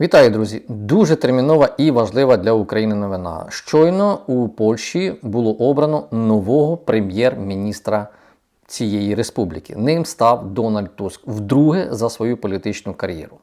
Вітаю, друзі! Дуже термінова і важлива для України новина. Щойно у Польщі було обрано нового прем'єр-міністра цієї республіки. Ним став Дональд Туск вдруге за свою політичну кар'єру.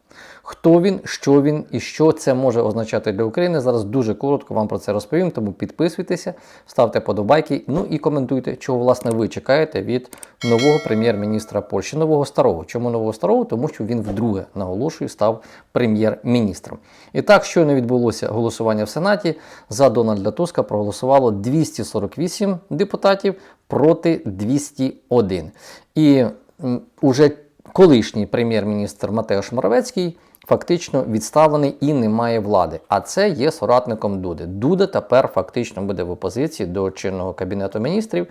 Хто він, що він і що це може означати для України? Зараз дуже коротко вам про це розповім. Тому підписуйтеся, ставте подобайки, ну і коментуйте, чого власне ви чекаєте від нового прем'єр-міністра Польщі, нового старого. Чому нового старого? Тому що він вдруге наголошую став прем'єр-міністром. І так, щойно відбулося голосування в Сенаті. За Дональда Туска проголосувало 248 депутатів проти 201. І уже колишній прем'єр-міністр Матеош Моровецький фактично відставлений і не має влади. А це є соратником Дуди. Дуда тепер фактично буде в опозиції до чинного кабінету міністрів.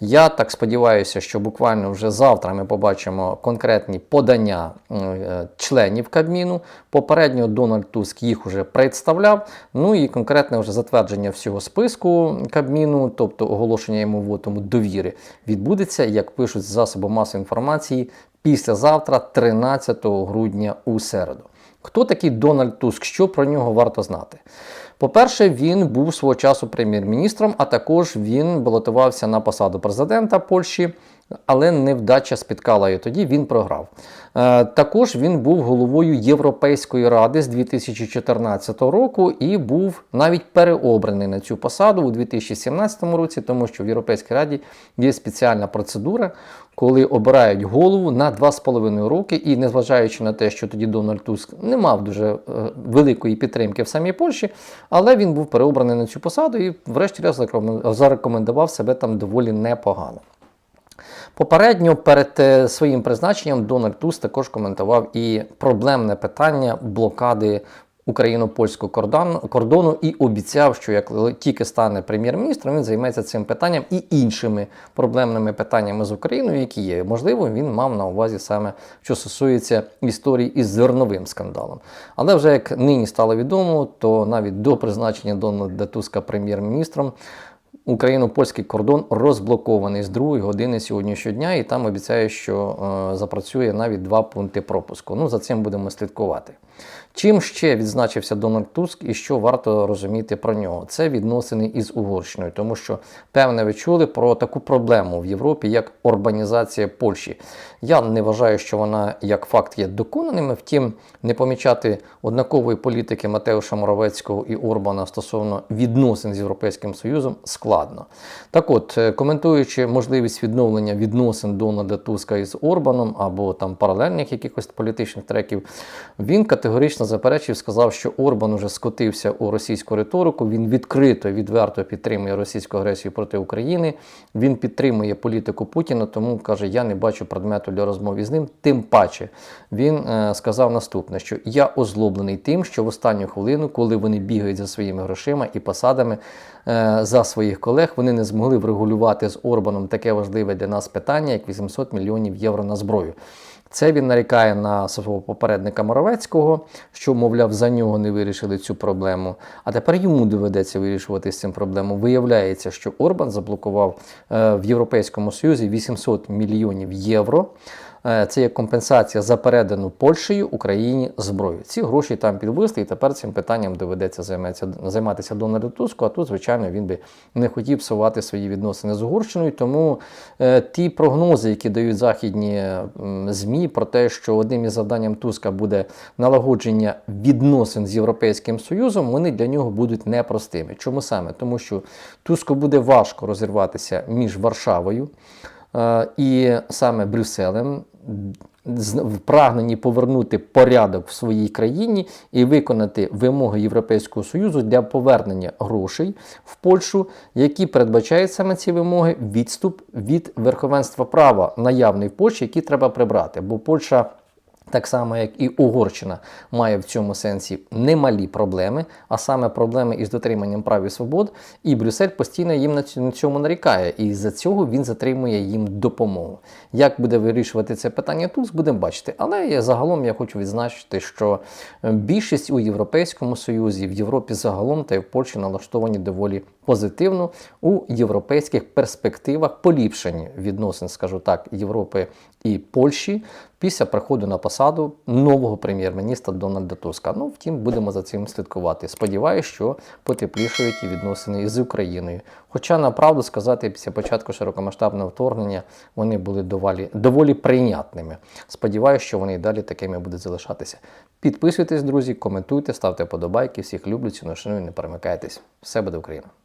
Я так сподіваюся, що буквально вже завтра ми побачимо конкретні подання е, членів Кабміну. Попередньо Дональд Туск їх вже представляв. Ну і конкретне вже затвердження всього списку Кабміну, тобто оголошення йому вотому довіри, відбудеться, як пишуть з засобу масової інформації, післязавтра, 13 грудня у середу. Хто такий Дональд Туск? Що про нього варто знати? По-перше, він був свого часу прем'єр-міністром, а також він балотувався на посаду президента Польщі, але невдача спіткала його тоді, він програв. Е, також він був головою Європейської ради з 2014 року і був навіть переобраний на цю посаду у 2017 році, тому що в Європейській раді є спеціальна процедура, коли обирають голову на 2,5 роки, і незважаючи на те, що тоді Дональд Туск не мав дуже е, великої підтримки в самій Польщі, але він був переобраний на цю посаду і, врешті-решт, зарекомен- зарекомендував себе там доволі непогано. Попередньо перед е, своїм призначенням Дональд Туск також коментував і проблемне питання блокади україно-польського кордону, кордону і обіцяв, що як тільки стане прем'єр-міністром, він займеться цим питанням і іншими проблемними питаннями з Україною, які є. Можливо, він мав на увазі саме, що стосується історії із зерновим скандалом. Але вже як нині стало відомо, то навіть до призначення Дональда Туска прем'єр-міністром Україно-польський кордон розблокований з 2 години сьогоднішнього дня, і там обіцяє, що е, запрацює навіть два пункти пропуску. Ну, за цим будемо слідкувати. Чим ще відзначився Дональд Туск і що варто розуміти про нього? Це відносини із Угорщиною, тому що, певне, ви чули про таку проблему в Європі, як урбанізація Польщі. Я не вважаю, що вона як факт є доконаними, втім, не помічати однакової політики Матеуша Моровецького і Орбана стосовно відносин з Європейським Союзом складно. Так от, е, коментуючи можливість відновлення відносин Дональда Туска із Орбаном або там паралельних якихось політичних треків, він категорично заперечив, сказав, що Орбан уже скотився у російську риторику. Він відкрито, відверто підтримує російську агресію проти України. Він підтримує політику Путіна, тому каже, я не бачу предмету для розмов із ним. Тим паче він е, сказав наступне: що я озлоблений тим, що в останню хвилину, коли вони бігають за своїми грошима і посадами за своїх колег, вони не змогли врегулювати з Орбаном таке важливе для нас питання, як 800 мільйонів євро на зброю. Це він нарікає на свого попередника Моровецького, що, мовляв, за нього не вирішили цю проблему. А тепер йому доведеться вирішувати з цим проблему. Виявляється, що Орбан заблокував е, в Європейському Союзі 800 мільйонів євро. Е, Це є компенсація за передану Польщею Україні зброю. Ці гроші там підвисли, і тепер цим питанням доведеться займатися, займатися Дональду Туску. А тут, звичайно, він би не хотів псувати свої відносини з Угорщиною. Тому е, ті прогнози, які дають західні м, ЗМІ, про те, що одним із завданням Туска буде налагодження відносин з Європейським Союзом, вони для нього будуть непростими. Чому саме? Тому що Туску буде важко розірватися між Варшавою. Е, і саме Брюсселем в прагненні повернути порядок в своїй країні і виконати вимоги Європейського Союзу для повернення грошей в Польщу, які передбачають саме ці вимоги відступ від верховенства права наявний в Польщі, які треба прибрати. Бо Польща. Так само, як і Угорщина має в цьому сенсі немалі проблеми, а саме проблеми із дотриманням прав і свобод, і Брюссель постійно їм на ць- цьому нарікає, і за цього він затримує їм допомогу. Як буде вирішувати це питання Туск, будемо бачити. Але я, загалом я хочу відзначити, що е, більшість у Європейському Союзі, в Європі загалом та й в Польщі налаштовані доволі позитивно у європейських перспективах поліпшення відносин, скажу так, Європи і Польщі після приходу на посаду нового прем'єр-міністра Дональда Туска. Ну, втім, будемо за цим слідкувати. Сподіваюсь, що потеплішують і відносини з Україною. Хоча, на правду сказати, після початку широкомасштабного вторгнення вони були доволі, доволі прийнятними. Сподіваюсь, що вони і далі такими будуть залишатися. Підписуйтесь, друзі, коментуйте, ставте подобайки. Всіх люблю, ціну шаную, не перемикайтесь. Все буде Україна!